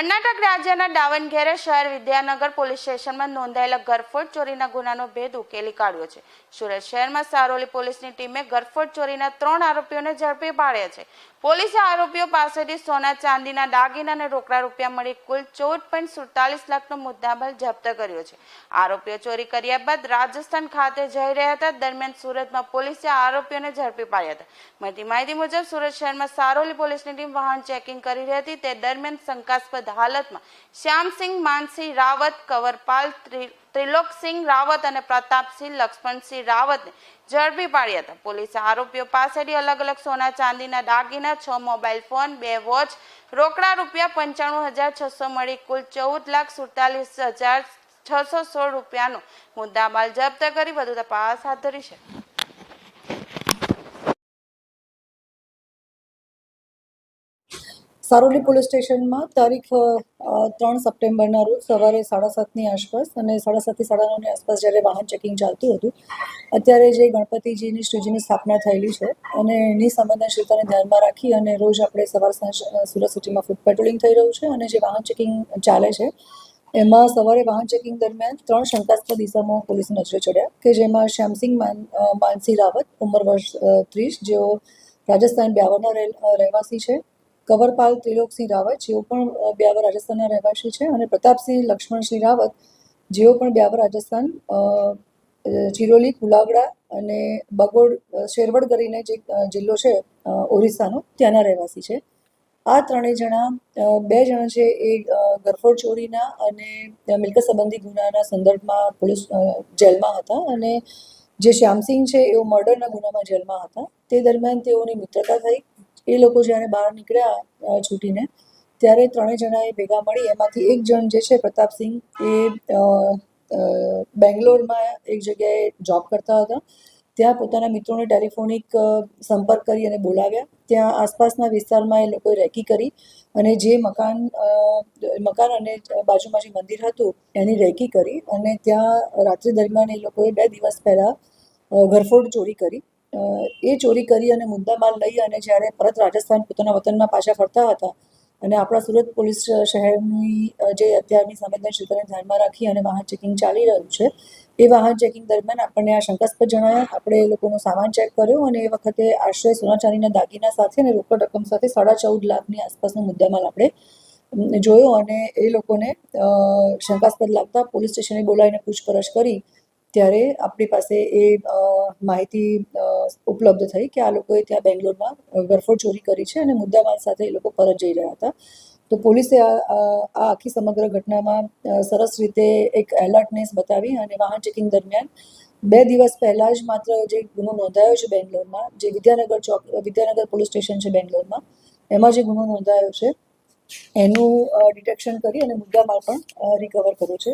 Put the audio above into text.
કર્ણાટક રાજ્યના દાવણગેરે શહેર વિદ્યાનગર પોલીસ સ્ટેશનમાં નોંધાયેલા ઘરફોડ ચોરીના ગુનાનો ભેદ ઉકેલી કાઢ્યો છે. સુરત શહેરમાં સારોલી પોલીસની ટીમે ઘરફોડ ચોરીના ત્રણ આરોપીઓને ઝડપી પાડ્યા છે. પોલીસે આરોપીઓ પાસેથી સોના ચાંદીના દાગીના અને રોકડા રૂપિયા મળી કુલ ચૌદ લાખનો મુદ્દામાલ જપ્ત કર્યો છે. આરોપીઓ ચોરી કર્યા બાદ રાજસ્થાન ખાતે જઈ રહ્યા હતા. દરમિયાન સુરતમાં પોલીસે આરોપીઓને ઝડપી પાડ્યા હતા. મળતી માહિતી મુજબ સુરત શહેરમાં સારોલી પોલીસની ટીમ વાહન ચેકિંગ કરી રહી હતી. તે દરમિયાન શંકાસ્પદ હાલતમાં. શ્યામસિંહ, માનસિંહ રાવત, કવરપાલ ત્રિલોકસિંહ રાવત અને પ્રતાપસિંહ, લક્ષ્મણસિંહ રાવતને ઝડપી પાડ્યા હતા. પોલીસે આરોપીઓ પાસેથી અલગ અલગ સોના ચાંદીના દાગીના, છ મોબાઈલ ફોન, બે વોચ, રોકડા રૂપિયા પંચાણું હજાર છસો મળી કુલ ચૌદ લાખ સુડતાલીસ હજાર છસો સોળ રૂપિયાનો મુદ્દામાલ જપ્ત કરી વધુ તપાસ હાથ ધરી છે. સારોલી પોલીસ સ્ટેશનમાં તારીખ ત્રણ સપ્ટેમ્બરના રોજ સવારે સાડા સાતની આસપાસ અને સાડા સાતથી સાડા નવની આસપાસ જ્યારે વાહન ચેકિંગ ચાલતું હતું, અત્યારે જે ગણપતિજીની શ્રીજીની સ્થાપના થયેલી છે અને એની સંવેદનશીલતાને ધ્યાનમાં રાખી અને રોજ આપણે સવાર સાંજ સુરત સિટીમાં ફૂડ પેટ્રોલિંગ થઈ રહ્યું છે અને જે વાહન ચેકિંગ ચાલે છે, એમાં સવારે વાહન ચેકિંગ દરમિયાન ત્રણ શંકાસ્પદ ઇસમો પોલીસની નજરે ચડ્યા કે જેમાં શ્યામસિંહ માન માનસિંહ રાવત, ઉંમર વર્ષ ત્રીસ, જેઓ રાજસ્થાન બ્યાવરના રહે- રહેવાસી છે કંવરપાલ ત્રિલોકસિંહ રાવત, જેઓ પણ બ્યાવર રાજસ્થાનના રહેવાસી છે અને પ્રતાપસિંહ લક્ષ્મણસિંહ રાવત, જેઓ પણ બ્યાવર રાજસ્થાન ચિરોલી કુલાવડા અને બગોડ શેરવડ કરીને જે જિલ્લો છે ઓરિસ્સાનો, ત્યાંના રહેવાસી છે. આ ત્રણેય જણા બે જણા છે એ ગરફોડ ચોરીના અને મિલકત સંબંધી ગુનાના સંદર્ભમાં પોલીસ જેલમાં હતા અને જે શ્યામસિંહ છે એઓ મર્ડરના ગુનામાં જેલમાં હતા. તે દરમિયાન તેઓની મિત્રતા થઈ એ લોકો જ્યારે બહાર નીકળ્યા છૂટીને, ત્યારે ત્રણેય જણાએ ભેગા મળી. એમાંથી એક જણ જે છે, પ્રતાપસિંહ, એ બેંગ્લોરમાં એક જગ્યાએ જોબ કરતા હતા. ત્યાં પોતાના મિત્રોને ટેલિફોનિક સંપર્ક કરી અને બોલાવ્યા. ત્યાં આસપાસના વિસ્તારમાં એ લોકોએ રેકી કરી અને જે મકાન મકાન અને બાજુમાં જે મંદિર હતું, એની રેકી કરી અને ત્યાં રાત્રિ દરમિયાન એ લોકોએ બે દિવસ પહેલાં ઘરફોડ ચોરી કરી. એ ચોરી કરી અને મુદ્દામાલ લઈ અને જ્યારે પરત રાજસ્થાન પોતાના વતનમાં પાછા ફરતા હતા અને આપણા સુરત પોલીસ શહેરની જે અત્યારની સંવેદનશીલતાને ધ્યાનમાં રાખી અને વાહન ચેકિંગ ચાલી રહ્યું છે, એ વાહન ચેકિંગ દરમિયાન આપણને આ શંકાસ્પદ જણાયા. આપણે એ લોકોનો સામાન ચેક કર્યો અને એ વખતે આશ્રય સોના ચાંદીના દાગીના સાથે અને રોકડ રકમ સાથે સાડા ચૌદ લાખની આસપાસનો મુદ્દામાલ આપણે જોયો અને એ લોકોને શંકાસ્પદ લાગતા પોલીસ સ્ટેશને બોલાવીને પૂછપરછ કરી. ત્યારે આપણી પાસે એ માહિતી ઉપલબ્ધ થઈ કે આ લોકોએ ત્યાં બેંગ્લોરમાં ગરફોડ ચોરી કરી છે અને મુદ્દામાલ સાથે એ લોકો પરત જઈ રહ્યા હતા. તો પોલીસે આ આખી સમગ્ર ઘટનામાં સરસ રીતે એક એલર્ટનેસ બતાવી અને વાહન ચેકિંગ દરમિયાન બે દિવસ પહેલાં જ માત્ર જે ગુનો નોંધાયો છે બેંગ્લોરમાં, જે વિદ્યાનગર ચોક, વિદ્યાનગર પોલીસ સ્ટેશન છે બેંગ્લોરમાં, એમાં જે ગુનો નોંધાયો છે, એનું ડિટેક્શન કરી અને મુદ્દામાલ પણ રિકવર કર્યો છે.